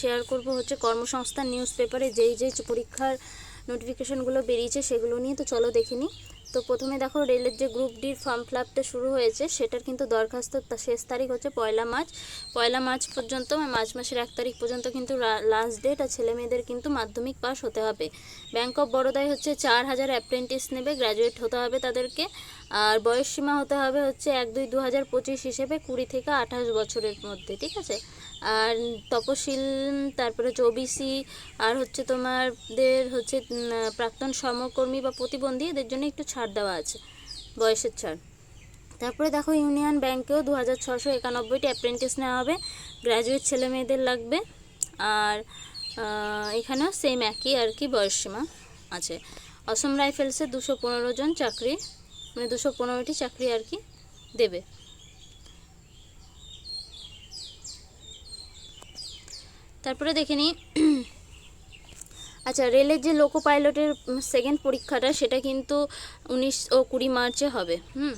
Share করব হচ্ছে কর্মসংস্থান নিউজ পেপারে যেই যেই পরীক্ষার নোটিফিকেশনগুলো বেরিয়েছে সেগুলো নিয়ে। তো চলো দেখে নিই। তো প্রথমে দেখো রেলের যে গ্রুপ ডির ফর্ম ফিলাপটা শুরু হয়েছে, সেটার কিন্তু দরখাস্ত শেষ তারিখ হচ্ছে পয়লা মার্চ। পয়লা মার্চ পর্যন্ত মার্চ মাসের এক তারিখ পর্যন্ত কিন্তু লাস্ট ডেট আর ছেলে মেয়েদের কিন্তু মাধ্যমিক পাস হতে হবে। ব্যাংক অফ বরোদায় হচ্ছে চার হাজার অ্যাপ্রেন্টিস নেবে গ্র্যাজুয়েট হতে হবে তাদেরকে। আর বয়স সীমা হতে হবে হচ্ছে এক দুই দু হাজার পঁচিশ হিসেবে কুড়ি থেকে আঠাশ বছরের মধ্যে, ঠিক আছে? আর তপশিল, তারপরে হচ্ছে ওবিসি আর হচ্ছে তোমাদের হচ্ছে প্রাক্তন সমকর্মী বা প্রতিবন্ধী, এদের জন্য একটু ছাড় দেওয়া আছে, বয়সের ছাড়। তারপরে দেখো ইউনিয়ন ব্যাংকেও দু হাজার ছশো একানব্বইটি অ্যাপ্রেন্টিস নেওয়া হবে গ্র্যাজুয়েট ছেলে মেয়েদের লাগবে, আর এখানেও সেম একই আর কি বয়সসীমা আছে। অসম রাইফেলসে দুশো পনেরো জন চাকরি মানে দুশো পনেরোটি চাকরি আর কি দেবে। তারপরে দেখে নিই। আচ্ছা রেলের যে লোকো পাইলটের সেকেন্ড পরীক্ষাটা, সেটা কিন্তু উনিশ ও কুড়ি মার্চে হবে। হুম?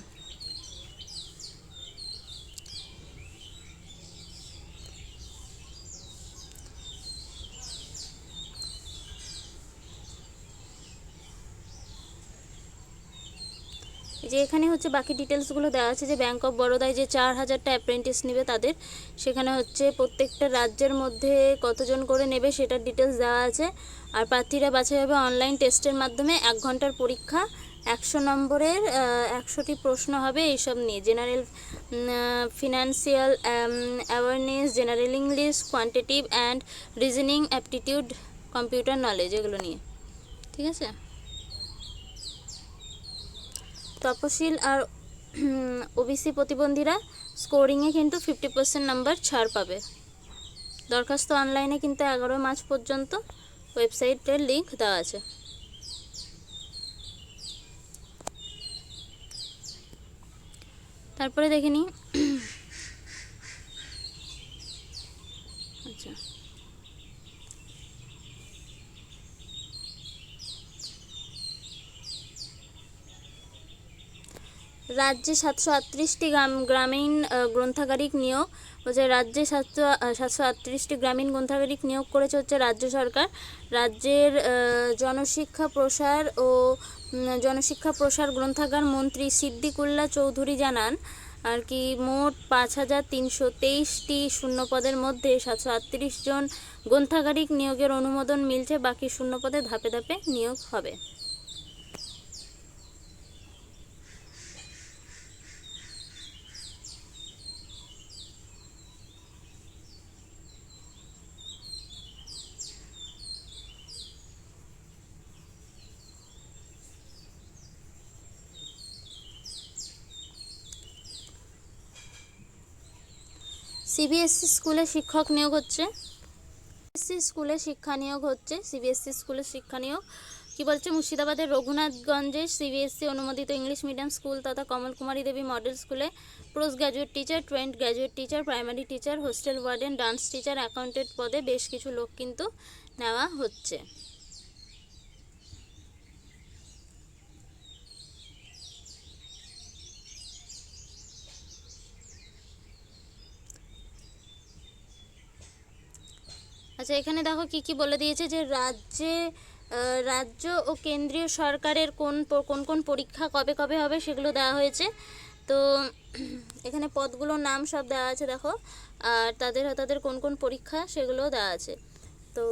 যে এখানে হচ্ছে বাকি ডিটেলসগুলো দেওয়া আছে, যে ব্যাঙ্ক অফ বরোদায় যে চার হাজারটা অ্যাপ্রেন্টিস নেবে তাদের, সেখানে হচ্ছে প্রত্যেকটা রাজ্যের মধ্যে কতজন করে নেবে সেটার ডিটেলস দেওয়া আছে। আর প্রার্থীরা বাছাই হবে অনলাইন টেস্টের মাধ্যমে, এক ঘণ্টার পরীক্ষা, একশো নম্বরের একশোটি প্রশ্ন হবে এইসব নিয়ে। General financial awareness general English quantitative and reasoning aptitude computer knowledge এগুলো নিয়ে। ঠিক আছে? তপশিল আর ওবিসি প্রতিবন্ধীরা স্কোরিংয়ে কিন্তু ফিফটি পার্সেন্ট নাম্বার ছাড় পাবে। দরখাস্ত অনলাইনে কিন্তু এগারো মার্চ পর্যন্ত ওয়েবসাইটের লিঙ্ক দেওয়া আছে। তারপরে দেখে নিই। আচ্ছা। রাজ্যে সাতশো আটত্রিশটি গ্রাম, গ্রামীণ গ্রন্থাগারিক নিয়োগ হচ্ছে রাজ্যে সাতশো সাতশো আটত্রিশটি গ্রামীণ গ্রন্থাগারিক নিয়োগ করেছে হচ্ছে রাজ্য সরকার। রাজ্যের জনশিক্ষা প্রসার ও জনশিক্ষা প্রসার গ্রন্থাগার মন্ত্রী সিদ্দিকুল্লা চৌধুরী জানান, আর কি মোট পাঁচ হাজার তিনশো তেইশটি শূন্যপদের মধ্যে সাতশো আটত্রিশ জন গ্রন্থাগারিক নিয়োগের অনুমোদন মিলছে, বাকি শূন্যপদে ধাপে ধাপে নিয়োগ হবে। সিবিএসসি স্কুলে শিক্ষক নিয়োগ হচ্ছে। সিবিএসসি স্কুলে শিক্ষা নিয়োগ হচ্ছে। সিবিএসসি স্কুলে শিক্ষা নিয়োগ। কি বলছে? মুর্শিদাবাদের রঘুনাথগঞ্জে সিবিএসসি অনুমোদিত ইংলিশ মিডিয়াম স্কুল তথা কমল কুমারী দেবী মডেল স্কুলে post graduate teacher trained graduate teacher primary teacher hostel warden dance teacher accountant পদে বেশ কিছু লোক কিন্তু নেওয়া হচ্ছে। আচ্ছা এখানে দেখো কি কি বলে দিয়েছে যে রাজ্যে রাজ্য ও কেন্দ্রীয় সরকারের কোন কোন কোন পরীক্ষা কবে কবে হবে সেগুলো দেওয়া হয়েছে। তো এখানে পদগুলোর নাম সব দেওয়া আছে দেখো, আর তাদের তাদের কোন কোন পরীক্ষা সেগুলোও দেওয়া আছে। তো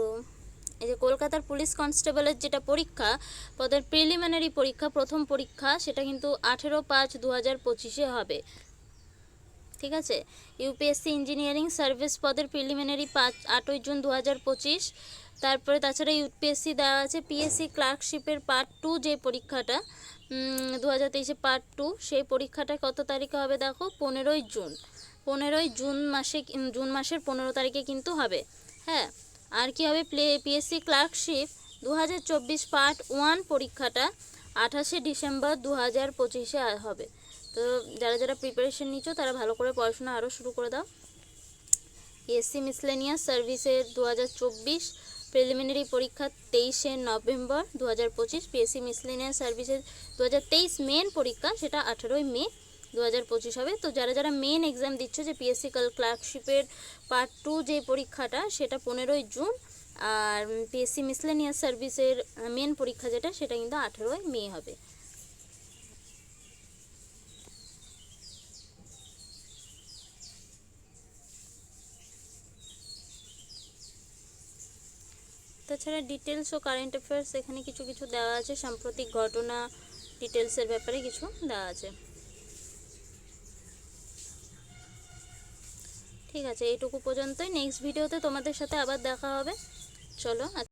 এই যে কলকাতার পুলিশ কনস্টেবলের যেটা পরীক্ষা, পদের প্রিলিমিনারি পরীক্ষা, প্রথম পরীক্ষা, সেটা কিন্তু আঠেরো পাঁচ দু হাজার পঁচিশে হবে। ঠিক আছে? ইউপিএসসি ইঞ্জিনিয়ারিং সার্ভিস পদের প্রিলিমিনারি পাঁচ আটই জুন দু হাজার পঁচিশ। তারপরে তাছাড়া ইউপিএসসি দেওয়া আছে পিএসসি ক্লার্কশিপের পার্ট টু যে পরীক্ষাটা দু হাজার তেইশে পার্ট টু সেই পরীক্ষাটা কত তারিখে হবে দেখো? পনেরোই জুন। পনেরোই জুন মাসে জুন মাসের পনেরো তারিখে কিন্তু হবে। হ্যাঁ? আর কি হবে? প্লে পিএসসি ক্লার্কশিপ দু হাজার চব্বিশ পার্ট ওয়ান পরীক্ষাটা আঠাশে ডিসেম্বর দু হাজার পঁচিশে হবে। তো যারা যারা প্রিপারেশন নিচ্ছ, তারা ভালো করে পড়াশোনা আরও শুরু করে দাও। এসসি মিসলেনিয়াস সার্ভিসের দু হাজার চব্বিশ প্রিলিমিনারি পরীক্ষা তেইশে নভেম্বর দু হাজার পঁচিশ পিএসসি মিসলেনিয়াস সার্ভিসের দু হাজার তেইশ মেন পরীক্ষা, সেটা আঠেরোই মে দু হাজার পঁচিশ হবে। তো যারা যারা মেন এক্সাম দিচ্ছ, যে পিএসসি ক্লার্কশিপের পার্ট টু যে পরীক্ষাটা, সেটা পনেরোই জুন, আর পিএসসি মিসলেনিয়াস সার্ভিসের মেন পরীক্ষা যেটা, সেটা কিন্তু আঠেরোই মে হবে। তাছাড়া ডিটেলস ও কারেন্ট অ্যাফেয়ার্স এখানে কিছু কিছু দেওয়া আছে, সাম্প্রতিক ঘটনা ডিটেলসের ব্যাপারে কিছু দেওয়া আছে। ঠিক আছে, এইটুকু পর্যন্তই। নেক্সট ভিডিওতে তোমাদের সাথে আবার দেখা হবে। চলো